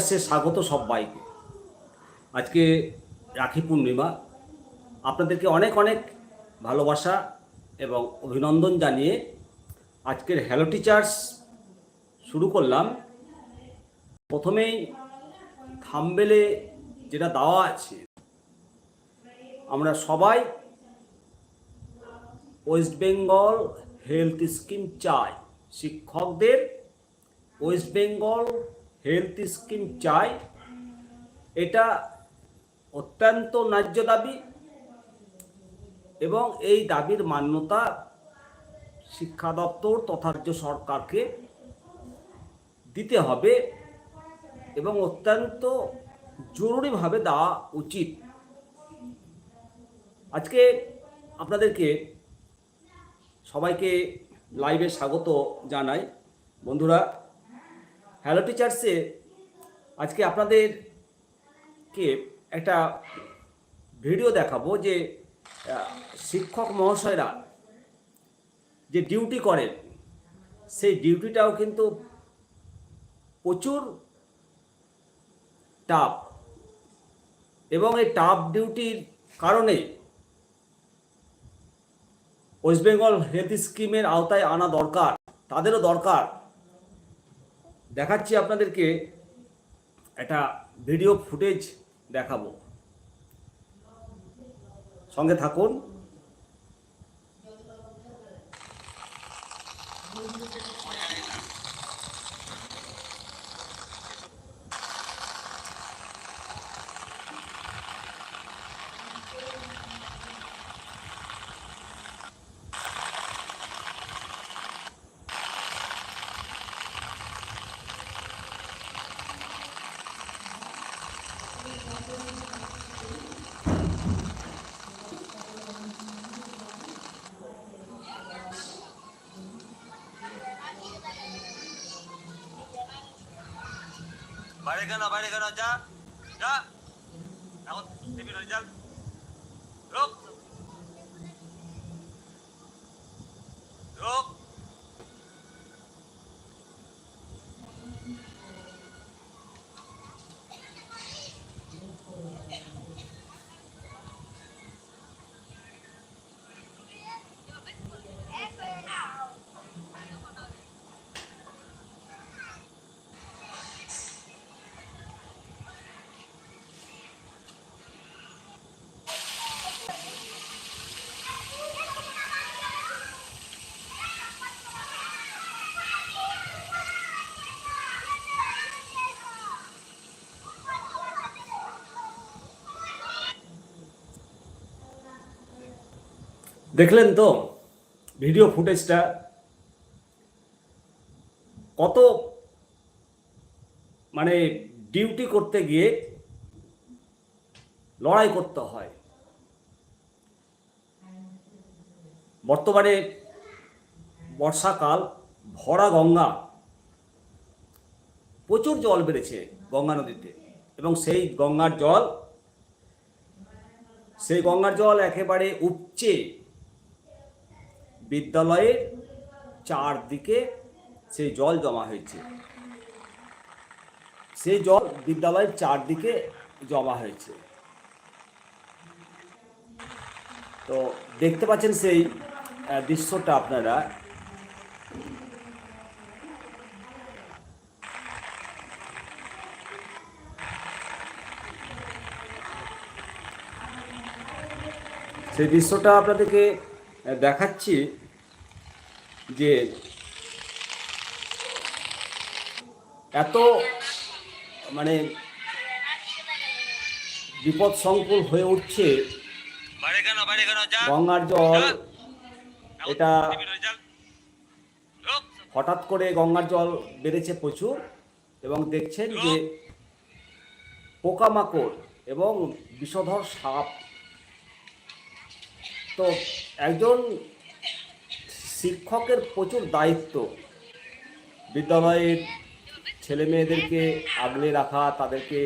সে স্বাগত সবাইকে। আজকে রাখি পূর্ণিমা। আপনাদেরকে অনেক অনেক ভালোবাসা এবং অভিনন্দন জানিয়ে আজকের হ্যালো টিচার্স শুরু করলাম। প্রথমেই থামবেলে যেটা দেওয়া আছে, আমরা সবাই ওয়েস্ট বেঙ্গল হেলথ স্কিম চাই। শিক্ষকদের ওয়েস্ট বেঙ্গল হেলথ স্কিম চাই, এটা অত্যন্ত ন্যায্য দাবি এবং এই দাবির মান্যতা শিক্ষা দপ্তর তথা রাজ্য সরকারকে দিতে হবে এবং অত্যন্ত জরুরিভাবে দেওয়া উচিত। আজকে আপনাদেরকে সবাইকে লাইভে স্বাগত জানাই। বন্ধুরা হ্যালো টিচার্সে আজকে আপনাদেরকে একটা ভিডিও দেখাবো যে শিক্ষক মহাশয়রা যে ডিউটি করেন, সেই ডিউটিটাও কিন্তু প্রচুর টাফ এবং এই টাফ ডিউটির কারণে ওয়েস্ট বেঙ্গল হেলথ স্কিমের আওতায় আনা দরকার, তাদেরও দরকার। দেখাচ্ছি আপনাদেরকে একটা ভিডিও ফুটেজ দেখাবো। সঙ্গে থাকুন। বাইরে কেন বাইরে কেন যা। যা। এখন টিফিন হয়ে যাক। দেখলেন তো ভিডিও ফুটেজটা কত মানে ডিউটি করতে গিয়ে লড়াই করতে হয়। বর্তমানে বর্ষাকাল, ভরা গঙ্গা, প্রচুর জল বেড়েছে গঙ্গা নদীতে এবং সেই গঙ্গার জল, সেই গঙ্গার জল একেবারে উপচে বিদ্যালয়ের চারদিকে সেই জল জমা হয়েছে। সেই জল বিদ্যালয়ের চারদিকে জমা হয়েছে। তো দেখতে পাচ্ছেন সেই দৃশ্যটা আপনারা। সেই দৃশ্যটা আপনাদেরকে দেখাচ্ছি। যে এত মানে বিপদ সংকুল হয়ে উঠছে গঙ্গার জল এটা হঠাৎ করে গঙ্গার জল বেড়েছে প্রচুর এবং দেখছেন যে পোকামাকড় এবং বিষধর সাপ। তো একজন শিক্ষকের প্রচুর দায়িত্ব। বিদ্যালয়ের ছেলে মেয়েদেরকে আগলে রাখা, তাদেরকে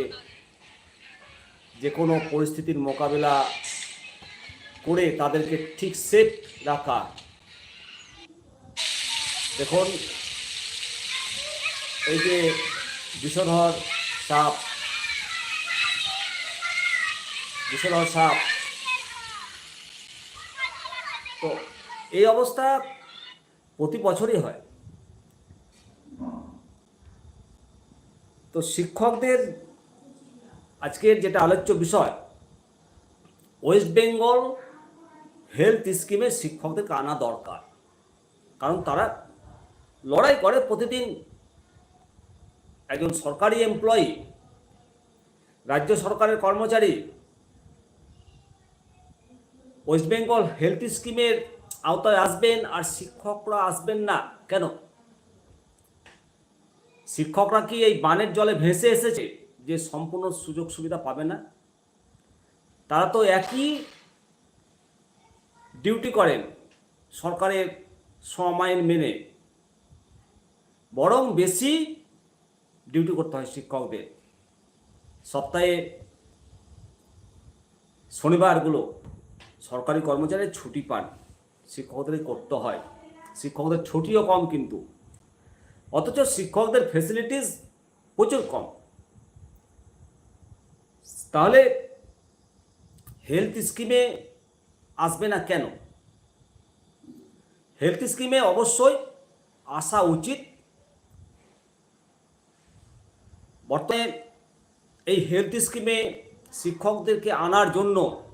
যে কোনো পরিস্থিতির মোকাবেলা করে তাদেরকে ঠিক সেফ রাখা। দেখুন, এই যে বিষধর সাপ বিষধর সাপ। তো এই অবস্থা প্রতি বছরই হয়। তো শিক্ষকদের আজকের যেটা আলোচ্য বিষয় ওয়েস্ট বেঙ্গল হেলথ স্কিমে শিক্ষকদেরকে আনা দরকার। কারণ তারা লড়াই করে প্রতিদিন। একজন সরকারি এমপ্লয়ি রাজ্য সরকারের কর্মচারী ওয়েস্ট বেঙ্গল হেলথ স্কিমের আওতায় আসবেন আর শিক্ষকরা আসবেন না। কেন? শিক্ষকরা কি এই বানের জলে ভেসে এসেছে যে সম্পূর্ণ সুযোগ সুবিধা পাবে না? তারা তো একই ডিউটি করেন সরকারের সমাইন মেনে। বরং বেশি ডিউটি করতে হয় শিক্ষকদের। সপ্তাহে শনিবারগুলো সরকারি কর্মচারী ছুটি পান। শিক্ষকদের করতে হয়। শিক্ষকদের ছুটিও কম কিন্তু। অথচ শিক্ষকদের ফেসিলিটিস প্রচুর কম। তাহলে হেলথ স্কিমে আসবে না কেন? হেলথ স্কিমে অবশ্যই আসা উচিত। বর্তমানে এই হেলথ স্কিমে শিক্ষকদেরকে আনার জন্য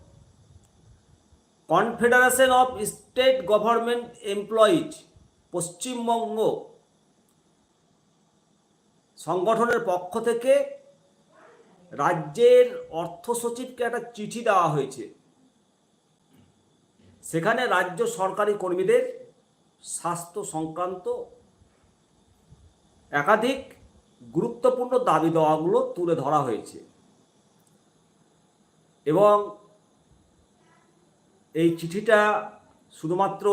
confederation of state government employees Paschimbanga সংগঠনের পক্ষ থেকে রাজ্যের অর্থ সচিবকে একটা চিঠি দেওয়া হয়েছে। সেখানে রাজ্য সরকারি কর্মীদের স্বাস্থ্য সংক্রান্ত একাধিক গুরুত্বপূর্ণ দাবি দেওয়াগুলো তুলে ধরা হয়েছে। এবং এই চিঠিটা শুধুমাত্র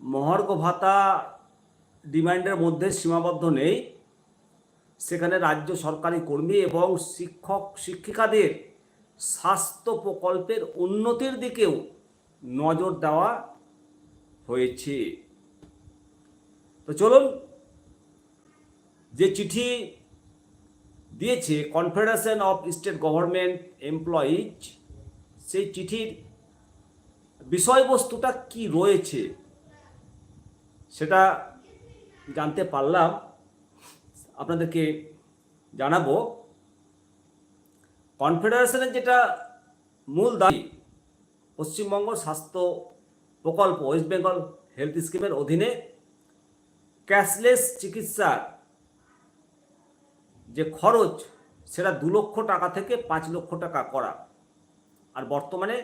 মহার্ঘ ভাতা ডিমান্ডের মধ্যে সীমাবদ্ধ নেই। সেখানে রাজ্য সরকারি কর্মী এবং শিক্ষক, শিক্ষিকাদের স্বাস্থ্য প্রকল্পের উন্নতির দিকেও নজর দেওয়া হয়েছে। তো চলুন, যে চিঠি দিয়েছে confederation of state government employees সেই চিঠির বিষয়বস্তুটা কি রয়েছে, সেটা জানতে পারলাম। আপনাদেরকে জানাব। কনফেডারেশনের যেটা মূল দাবি, পশ্চিমবঙ্গ স্বাস্থ্য প্রকল্প, ওয়েস্ট বেঙ্গল হেলথ স্কিমের অধীনে ক্যাশলেস চিকিৎসার যে খরচ, সেটা দু লক্ষ টাকা থেকে পাঁচ লক্ষ টাকা করা। আর বর্তমানে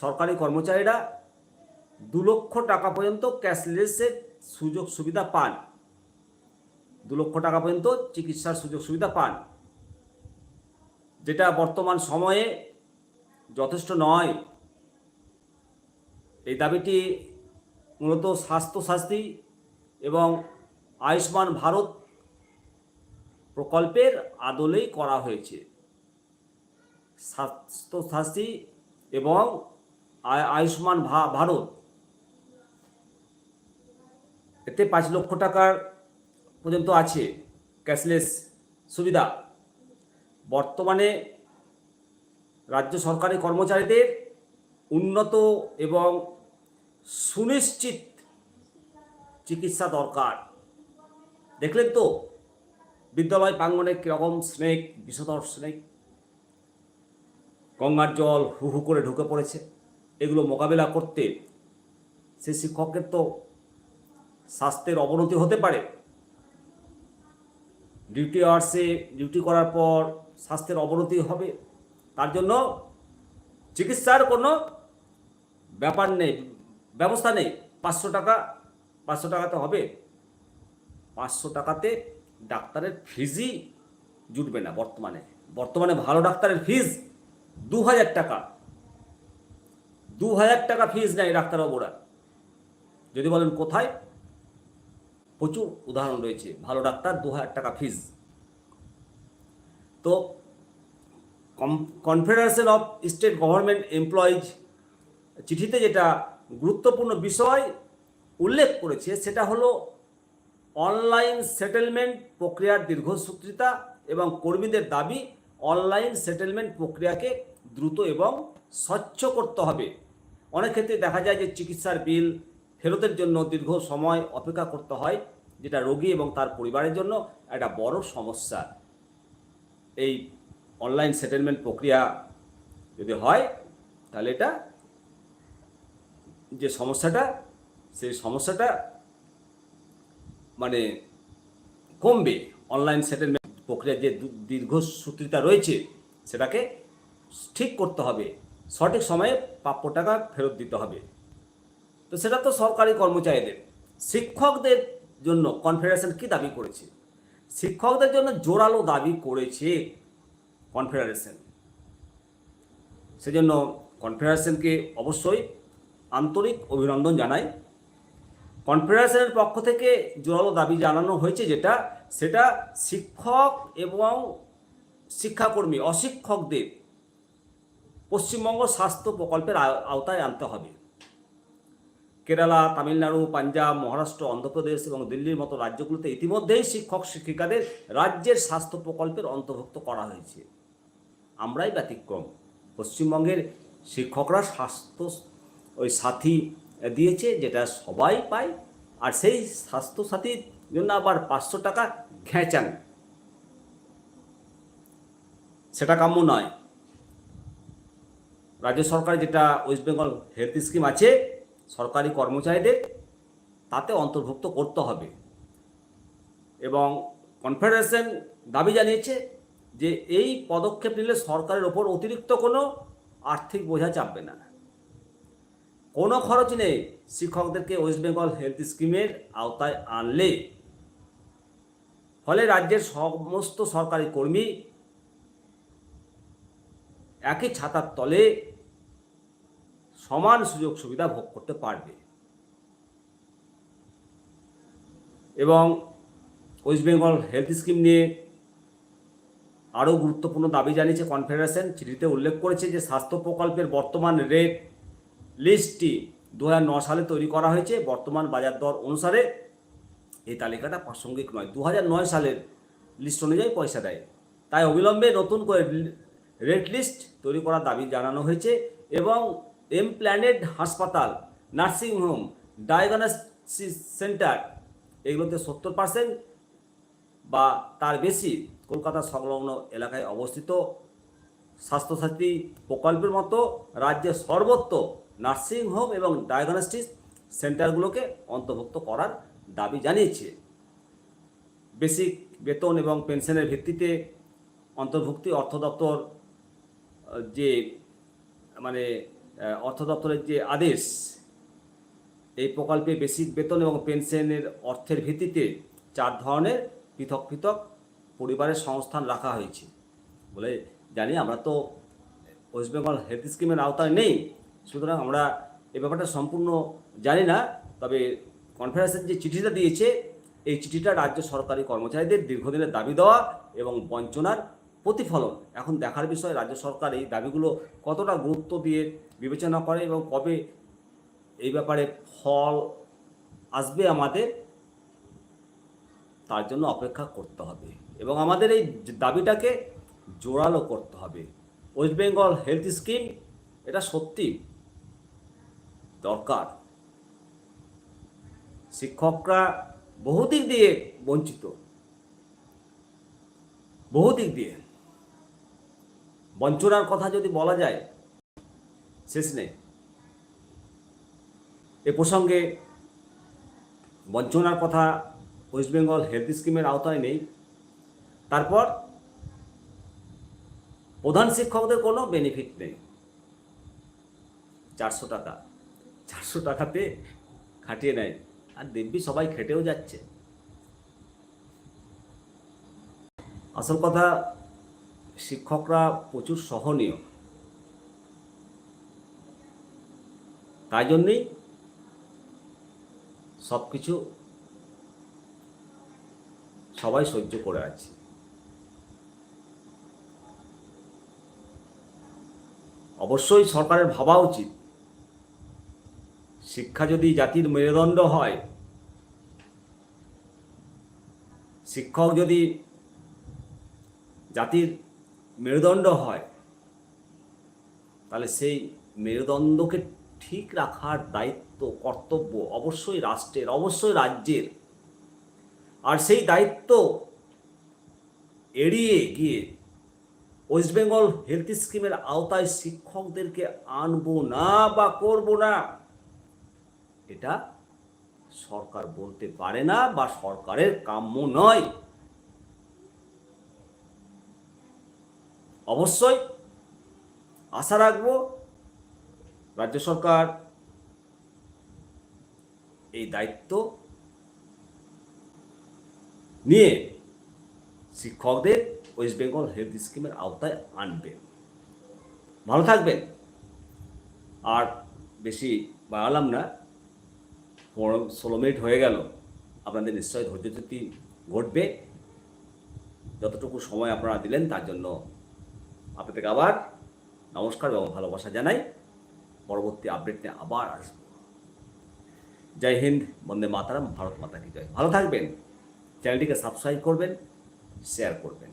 সরকারি কর্মচারীরা দু লক্ষ টাকা পর্যন্ত ক্যাশলেসের সুযোগ সুবিধা পান। দু লক্ষ টাকা পর্যন্ত চিকিৎসার সুযোগ সুবিধা পান। যেটা বর্তমান সময়ে যথেষ্ট নয়। এই দাবিটি মূলত স্বাস্থ্যসাথী এবং আয়ুষ্মান ভারত প্রকল্পের আদলেই করা হয়েছে। স্বাস্থ্যসাথী এবং আয়ুষ্মান ভারত। এতে পাঁচ লক্ষ টাকার পর্যন্ত আছে ক্যাশলেস সুবিধা। বর্তমানে রাজ্য সরকারি কর্মচারীদের উন্নত এবং সুনিশ্চিত চিকিৎসা দরকার। দেখলেন তো, বিদ্যালয় প্রাঙ্গনে কীরকম স্নেক, বিষধর স্নেক? গঙ্গার জল হু হু করে ঢুকে পড়েছে। এগুলো মোকাবেলা করতে সে শিক্ষকের তো স্বাস্থ্যের অবনতি হতে পারে। ডিউটি আওয়ার্সে ডিউটি করার পর স্বাস্থ্যের অবনতি হবে। তার জন্য চিকিৎসার কোনো ব্যাপার নেই, ব্যবস্থা নেই। পাঁচশো টাকা, পাঁচশো টাকাতে হবে। পাঁচশো টাকাতে ডাক্তারের ফিজই জুটবে না বর্তমানে। বর্তমানে ভালো ডাক্তারের ফিজ দু হাজার টাকা। দু হাজার টাকা ফিজ নেয় ডাক্তারবাবুরা। যদি বলেন কোথায়? প্রচুর উদাহরণ রয়েছে। ভালো ডাক্তার দু হাজার টাকা ফিজ তো confederation of state government employees চিঠিতে যেটা গুরুত্বপূর্ণ বিষয় উল্লেখ করেছে, সেটা হলো অনলাইন সেটেলমেন্ট প্রক্রিয়ার দীর্ঘসূত্রিতা এবং কর্মীদের দাবি অনলাইন সেটেলমেন্ট প্রক্রিয়াকে দ্রুত এবং স্বচ্ছ করতে হবে। অনেক ক্ষেত্রে দেখা যায় যে চিকিৎসার বিল ফেরতের জন্য দীর্ঘ সময় অপেক্ষা করতে হয়, যেটা রোগী এবং তার পরিবারের জন্য একটা বড় সমস্যা। এই অনলাইন সেটেলমেন্ট প্রক্রিয়া যদি হয়, তাহলে এটা যে সমস্যাটা, সেই সমস্যাটা মানে কমবে। অনলাইন সেটেলমেন্ট প্রক্রিয়ার যে দীর্ঘসূত্রিতা রয়েছে, সেটাকে ঠিক করতে হবে। সঠিক সময়ে প্রাপ্য টাকা ফেরত দিতে হবে। তো সেটা তো সরকারি কর্মচারীদের। শিক্ষকদের জন্য কনফেডারেশন কি দাবি করেছে? শিক্ষকদের জন্য জোরালো দাবি করেছে কনফেডারেশন। সেজন্য কনফেডারেশনকে অবশ্যই আন্তরিক অভিনন্দন জানাই। কনফেডারেশনের পক্ষ থেকে জোরালো দাবি জানানো হয়েছে যেটা, সেটা শিক্ষক এবং শিক্ষাকর্মী, অশিক্ষকদের পশ্চিমবঙ্গ স্বাস্থ্য প্রকল্পের আওতায় আনতে হবে। কেরালা, তামিলনাড়ু, পাঞ্জাব, মহারাষ্ট্র, অন্ধ্রপ্রদেশ এবং দিল্লির মতো রাজ্যগুলোতে ইতিমধ্যেই শিক্ষক শিক্ষিকাদের রাজ্যের স্বাস্থ্য প্রকল্পের অন্তর্ভুক্ত করা হয়েছে। আমরাই ব্যতিক্রম। পশ্চিমবঙ্গের শিক্ষকরা স্বাস্থ্য ওই সাথী দিয়েছে যেটা সবাই পায়, আর সেই স্বাস্থ্য সাথীর জন্য আবার পাঁচশো টাকা ঘেঁচান সেটা কাম্য নয়। রাজ্য সরকারের যেটা ওয়েস্ট বেঙ্গল হেলথ স্কিম আছে, সরকারি কর্মচারীদের তাতে অন্তর্ভুক্ত করতে হবে। এবং কনফেডারেশন দাবি জানিয়েছে যে এই পদক্ষেপ নিলে সরকারের ওপর অতিরিক্ত কোনো আর্থিক বোঝা চাপবে না। কোনো খরচ নেই শিক্ষকদেরকে ওয়েস্ট বেঙ্গল হেলথ স্কিমের আওতায় আনলে। ফলে রাজ্যের সমস্ত সরকারি কর্মী একই ছাতার তলে সমান সুযোগ সুবিধা ভোগ করতে পারবে। এবং ওয়েস্ট বেঙ্গল হেলথ স্কিম নিয়ে আরও গুরুত্বপূর্ণ দাবি জানিয়েছে কনফেডারেশন। চিঠিতে উল্লেখ করেছে যে, স্বাস্থ্য প্রকল্পের বর্তমান রেট লিস্টটি দু সালে তৈরি করা হয়েছে। বর্তমান বাজার দর অনুসারে এই তালিকাটা প্রাসঙ্গিক নয়। দু সালের লিস্ট অনুযায়ী পয়সা দেয়। তাই অবিলম্বে নতুন করে রেট লিস্ট তৈরি করার দাবি জানানো হয়েছে এবং এমপ্ল্যানেড হাসপাতাল নার্সিংহোম ডায়াগনস্টিস সেন্টার, এগুলোতে সত্তর পার্সেন্ট বা তার বেশি কলকাতা সংলগ্ন এলাকায় অবস্থিত। স্বাস্থ্যসাথী প্রকল্পের মতো রাজ্যের সর্বত্র নার্সিংহোম এবং ডায়াগনস্টিক সেন্টারগুলোকে অন্তর্ভুক্ত করার দাবি জানিয়েছে। বেসিক বেতন এবং পেনশনের ভিত্তিতে অন্তর্ভুক্তি অর্থ দপ্তর যে মানে অর্থ দপ্তরের যে আদেশ, এই প্রকল্পে বেসিক বেতন এবং পেনশনের অর্থের ভিত্তিতে চার ধরনের পৃথক পৃথক পরিবারের সংস্থান রাখা হয়েছে বলে জানি। আমরা তো ওয়েস্ট বেঙ্গল হেলথ স্কিমের আওতায় নেই, সুতরাং আমরা এ ব্যাপারটা সম্পূর্ণ জানি না। তবে কনফারেন্সের যে চিঠিটা দিয়েছে, এই চিঠিটা রাজ্য সরকারি কর্মচারীদের দীর্ঘদিনের দাবি দেওয়া এবং বঞ্চনার প্রতিফলন। এখন দেখার বিষয়, রাজ্য সরকার এই দাবিগুলো কতটা গুরুত্ব দিয়ে বিবেচনা করে এবং কবে এই ব্যাপারে ফল আসবে আমাদের, তার জন্য অপেক্ষা করতে হবে। এবং আমাদের এই দাবিটাকে জোরালো করতে হবে। ওয়েস্ট বেঙ্গল হেলথ স্কিম, এটা সত্যি দরকার। শিক্ষকরা বহু দিক দিয়ে বঞ্চিত। বহু দিক দিয়ে। বঞ্চনার কথা যদি বলা যায়, শেষ নেই। এ প্রসঙ্গে বঞ্চনার কথা ওয়েস্ট বেঙ্গল হেলথ স্কিমের আওতায় নেই। তারপর প্রধান শিক্ষকদের কোনো বেনিফিট নেই। চারশো টাকা। চারশো টাকাতে খাটিয়ে নেয়। আর দিব্যি সবাই খেটেও যাচ্ছে। আসল কথা শিক্ষকরা প্রচুর সহনীয়। তাই জন্যেই সব কিছু সবাই সহ্য করে আছে। অবশ্যই সরকারের ভাবা উচিত। শিক্ষা যদি জাতির মেরুদণ্ড হয়, শিক্ষক যদি জাতির মেরুদণ্ড হয়, তাহলে সেই মেরুদণ্ডকে ঠিক রাখার দায়িত্ব, কর্তব্য অবশ্যই রাষ্ট্রের, অবশ্যই রাজ্যের। আর সেই দায়িত্ব এড়িয়ে গিয়ে ওয়েস্ট বেঙ্গল হেলথ স্কিমের আওতায় শিক্ষকদেরকে আনব না বা করব না, এটা সরকার বলতে পারে না বা সরকারের কাম্য নয়। অবশ্যই আশা রাখব রাজ্য সরকার এই দায়িত্ব নিয়ে শিক্ষকদের ওয়েস্ট বেঙ্গল হেলথ স্কিমের আওতায় আনবেন ভালো থাকবেন। আর বেশি বাড়ালাম না, পনেরো ষোলো মিনিট হয়ে গেল। আপনাদের নিশ্চয়ই ধৈর্যচ্যুতি ঘটবে। যতটুকু সময় আপনারা দিলেন তার জন্য আপনাদেরকে আবার নমস্কার এবং ভালোবাসা জানাই। পরবর্তী আপডেট নিয়ে আবার আসব। জয় হিন্দ, বন্দে মাতারাম, ভারত মাতা কি জয়। ভালো থাকবেন, চ্যানেলটিকে সাবস্ক্রাইব করবেন শেয়ার করবেন।